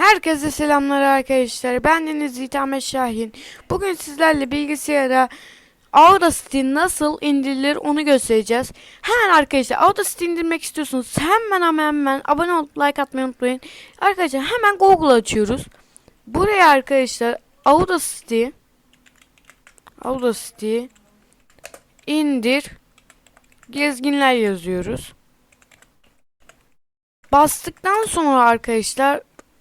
Herkese selamlar arkadaşlar. Ben Deniz Zitame Şahin. Bugün sizlerle bilgisayara Audacity nasıl indirilir onu göstereceğiz. Hemen arkadaşlar Audacity indirmek istiyorsunuz. Hemen hemen hemen abone olup like atmayı unutmayın. Arkadaşlar hemen Google açıyoruz. Buraya arkadaşlar Audacity Audacity indir gezginler yazıyoruz. Bastıktan sonra arkadaşlar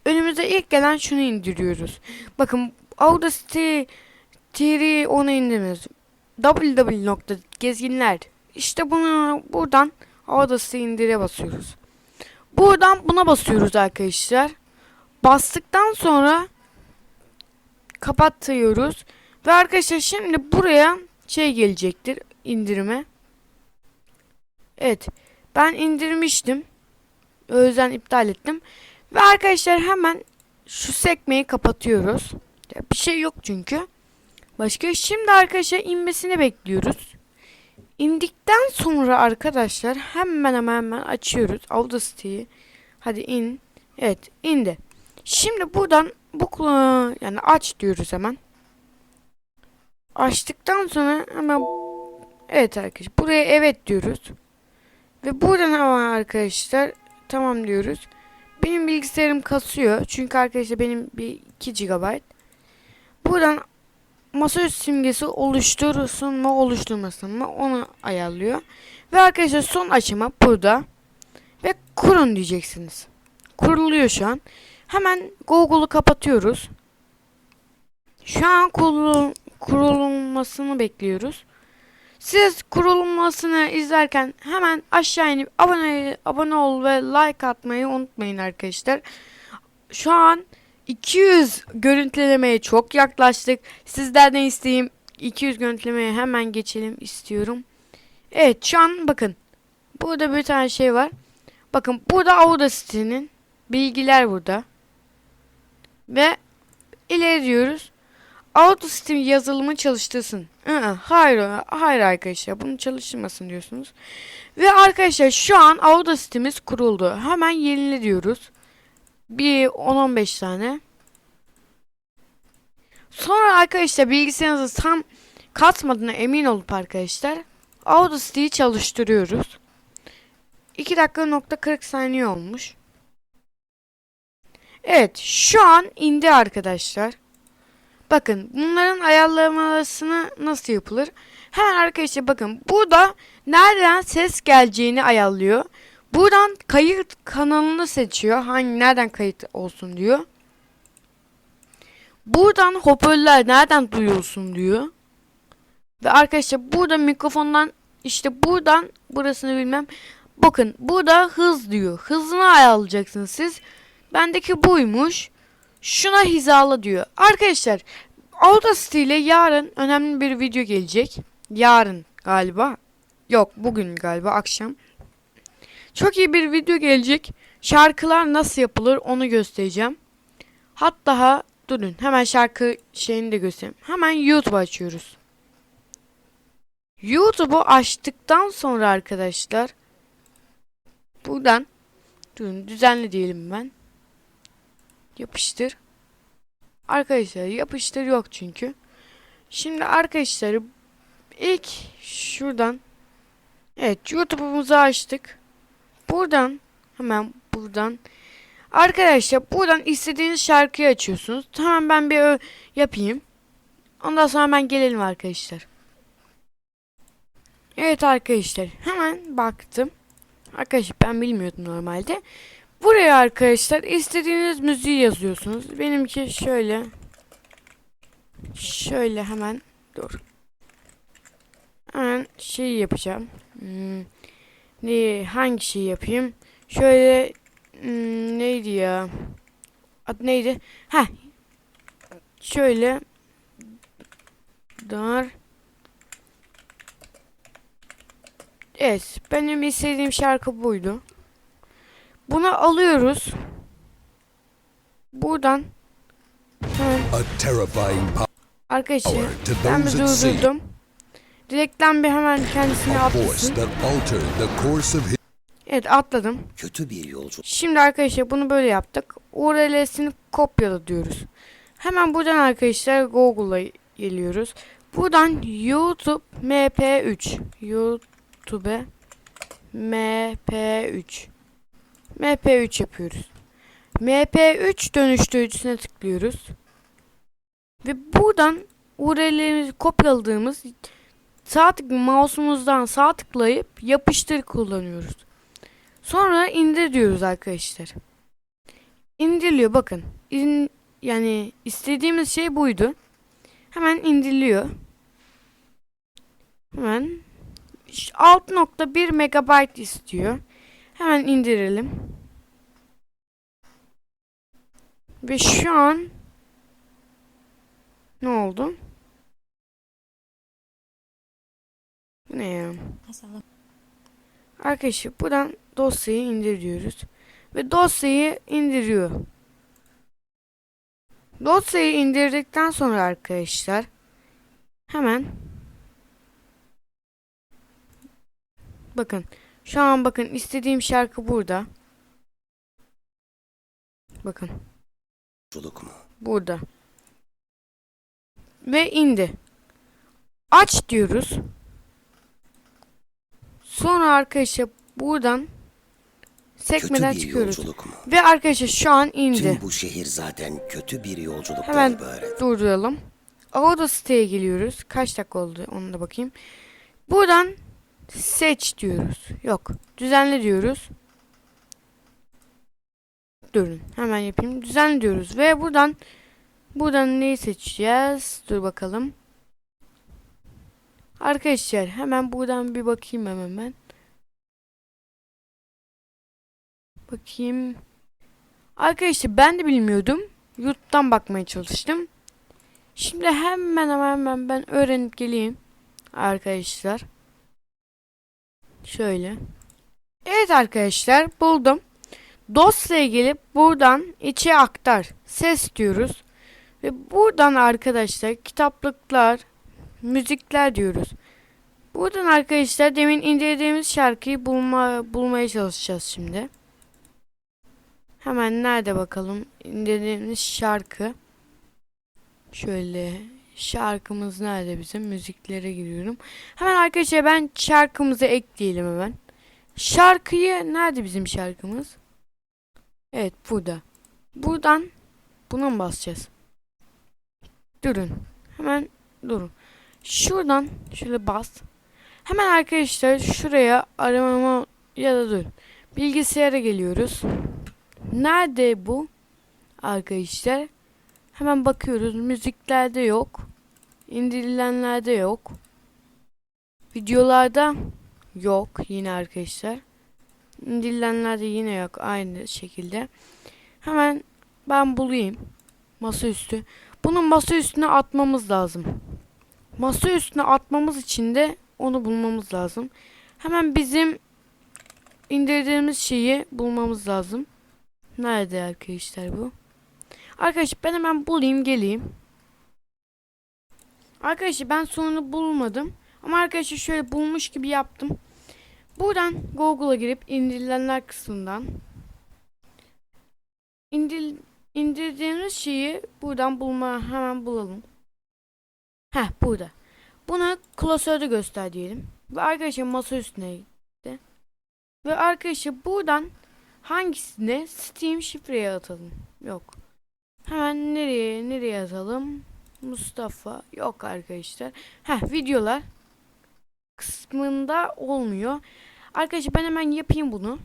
önümüze ilk gelen şunu indiriyoruz. Bakın Audacity TR onu indirmiyoruz. www.gezginler işte bunu buradan Audacity indire basıyoruz. Buradan buna basıyoruz arkadaşlar. Bastıktan sonra kapatıyoruz. Ve arkadaşlar şimdi buraya şey gelecektir indirime. Evet. Ben indirmiştim. O yüzden iptal ettim. Ve arkadaşlar hemen şu sekmeyi kapatıyoruz. Bir şey yok çünkü. Başka şimdi arkadaşlar inmesini bekliyoruz. İndikten sonra arkadaşlar hemen hemen hemen açıyoruz Audacity'yi. Hadi in. Evet indi. Şimdi buradan bu yani aç diyoruz hemen. Açtıktan sonra hemen evet arkadaşlar buraya evet diyoruz. Ve buradan hemen arkadaşlar tamam diyoruz. Benim bilgisayarım kasıyor. Çünkü arkadaşlar benim bir 2 GB. Buradan masaüstü simgesi oluşturursun mu oluşturmasın mı onu ayarlıyor. Ve arkadaşlar son aşama burada. Ve kurun diyeceksiniz. Kuruluyor şu an. Hemen Google'u kapatıyoruz. Şu an kurulu, kurulmasını bekliyoruz. Siz kurulmasını izlerken hemen aşağı inip abone, abone ol ve like atmayı unutmayın arkadaşlar. Şu an 200 görüntülemeye çok yaklaştık. Sizlerden isteğim 200 görüntülemeye hemen geçelim istiyorum. Evet şu an bakın. Burada bir tane şey var. Bakın burada Audacity'nin bilgiler burada. Ve ileri diyoruz. Audacity yazılımı çalıştırsın. Aa, hayır, hayır arkadaşlar bunu çalıştırmasın diyorsunuz. Ve arkadaşlar şu an Audacity'miz kuruldu. Hemen yenile diyoruz. Bir 10-15 tane. Sonra arkadaşlar bilgisayarınızı tam katmadığına emin olup arkadaşlar Audacity'yi çalıştırıyoruz. 2 dakika nokta 40 saniye olmuş. Evet şu an indi arkadaşlar. Bakın bunların ayarlamasını nasıl yapılır? Hemen arkadaşlar bakın burada nereden ses geleceğini ayarlıyor. Buradan kayıt kanalını seçiyor. Hangi nereden kayıt olsun diyor. Buradan hoparlör nereden duyuyorsun diyor. Ve arkadaşlar burada mikrofondan işte buradan burasını bilmem. Bakın burada hız diyor. Hızını ayarlayacaksınız siz. Bendeki buymuş. Şuna hizala diyor. Arkadaşlar Audacity ile yarın önemli bir video gelecek. Yarın galiba. Yok bugün galiba akşam. Çok iyi bir video gelecek. Şarkılar nasıl yapılır onu göstereceğim. Hatta durun hemen şarkı şeyini de göstereyim. Hemen YouTube açıyoruz. YouTube'u açtıktan sonra arkadaşlar buradan durun düzenli diyelim ben. Yapıştır. Arkadaşlar yapıştır yok çünkü. Şimdi arkadaşlar ilk şuradan Evet YouTube'umuzu açtık. Buradan hemen buradan Arkadaşlar buradan istediğiniz şarkıyı açıyorsunuz. Hemen ben bir yapayım. Ondan sonra hemen gelelim arkadaşlar. Evet arkadaşlar hemen baktım. Arkadaşlar ben bilmiyordum normalde. Buraya arkadaşlar istediğiniz müziği yazıyorsunuz. Benimki şöyle. Şöyle hemen dur. Hemen şey yapacağım. Hmm, ne hangi şey yapayım? Şöyle hmm, neydi ya? Adı neydi? Ha. Şöyle dar Evet, benim istediğim şarkı buydu. Bunu alıyoruz. Buradan hemen A terrifying arkadaşlar power to ben bir durdurdum. Direkten bir hemen kendisini atlasın. Evet atladım. Kötü bir yolcu. Şimdi arkadaşlar bunu böyle yaptık. URL'sini kopyala diyoruz. Hemen buradan arkadaşlar Google'a geliyoruz. Buradan YouTube MP3 YouTube MP3 MP3 yapıyoruz. MP3 dönüştürücüsüne tıklıyoruz. Ve buradan URL'lerimizi kopyaladığımız sağ tık mouse'umuzdan sağ tıklayıp yapıştır kullanıyoruz. Sonra indir diyoruz arkadaşlar. İndiriliyor bakın. İn, yani istediğimiz şey buydu. Hemen indiriliyor. Hemen 6.1 megabayt istiyor. Hemen indirelim. Ve şu an ne oldu? Bu ne ya? Arkadaşlar buradan dosyayı indir diyoruz. Ve dosyayı indiriyor. Dosyayı indirdikten sonra arkadaşlar hemen bakın şu an bakın istediğim şarkı burada. Bakın Yolculuk mu? burada. Ve indi. Aç diyoruz. Sonra arkadaşlar buradan sekmeden kötü bir çıkıyoruz. yolculuk mu? Ve arkadaşlar şu an indi. Tüm bu şehir zaten kötü bir yolculuktan Hemen ibaret. durduralım. Auto siteye geliyoruz. Kaç dakika oldu onu da bakayım. Buradan seç diyoruz. Yok. Düzenle diyoruz. Durun. Hemen yapayım. Düzenle diyoruz. Ve buradan buradan neyi seçeceğiz? Dur bakalım. Arkadaşlar hemen buradan bir bakayım hemen ben. Bakayım. Arkadaşlar ben de bilmiyordum. YouTube'dan bakmaya çalıştım. Şimdi hemen hemen hemen ben öğrenip geleyim. Arkadaşlar. Şöyle. Evet arkadaşlar buldum. Dosyaya gelip buradan içe aktar. Ses diyoruz. Ve buradan arkadaşlar kitaplıklar, müzikler diyoruz. Buradan arkadaşlar demin indirdiğimiz şarkıyı bulma, bulmaya çalışacağız şimdi. Hemen nerede bakalım indirdiğimiz şarkı. Şöyle şarkımız nerede bizim? Müziklere giriyorum. Hemen arkadaşlar ben şarkımızı ekleyelim hemen. Şarkıyı nerede bizim şarkımız? Evet burada. Buradan buna mı basacağız? Durun. Hemen durun. Şuradan şöyle bas. Hemen arkadaşlar şuraya aramama ya da dur. Bilgisayara geliyoruz. Nerede bu? Arkadaşlar. Hemen bakıyoruz. Müziklerde yok. İndirilenlerde yok. Videolarda yok yine arkadaşlar. İndirilenlerde yine yok aynı şekilde. Hemen ben bulayım. Masaüstü. Bunun masa üstüne atmamız lazım. Masa üstüne atmamız için de onu bulmamız lazım. Hemen bizim indirdiğimiz şeyi bulmamız lazım. Nerede arkadaşlar bu? Arkadaşlar ben hemen bulayım geleyim. Arkadaşlar ben sonunu bulmadım. Ama arkadaşlar şöyle bulmuş gibi yaptım. Buradan Google'a girip indirilenler kısmından indir, indirdiğimiz şeyi buradan bulma hemen bulalım. Heh burada. Bunu klasörde göster diyelim. Ve arkadaşlar masa üstüne gitti. Ve arkadaşlar buradan hangisine Steam şifreye atalım. Yok. Hemen nereye nereye atalım? Mustafa yok arkadaşlar. Heh videolar kısmında olmuyor. Arkadaşlar ben hemen yapayım bunu.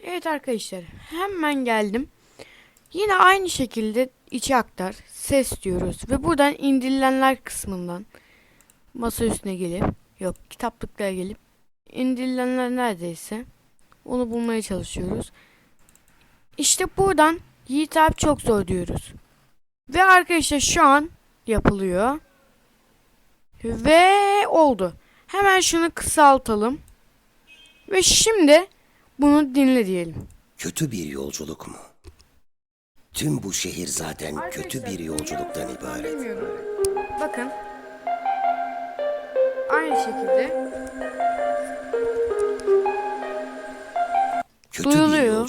Evet arkadaşlar hemen geldim. Yine aynı şekilde içe aktar ses diyoruz ve buradan indirilenler kısmından masa üstüne gelip yok kitaplıklara gelip indirilenler neredeyse onu bulmaya çalışıyoruz. İşte buradan Yiğit abi çok zor diyoruz. Ve arkadaşlar şu an yapılıyor. Ve oldu. Hemen şunu kısaltalım. Ve şimdi bunu dinle diyelim. Kötü bir yolculuk mu? Tüm bu şehir zaten kötü bir yolculuktan ibaret. Bilmiyorum. Bakın. Aynı şekilde Kötü bir Duyuluyor. yolculuk.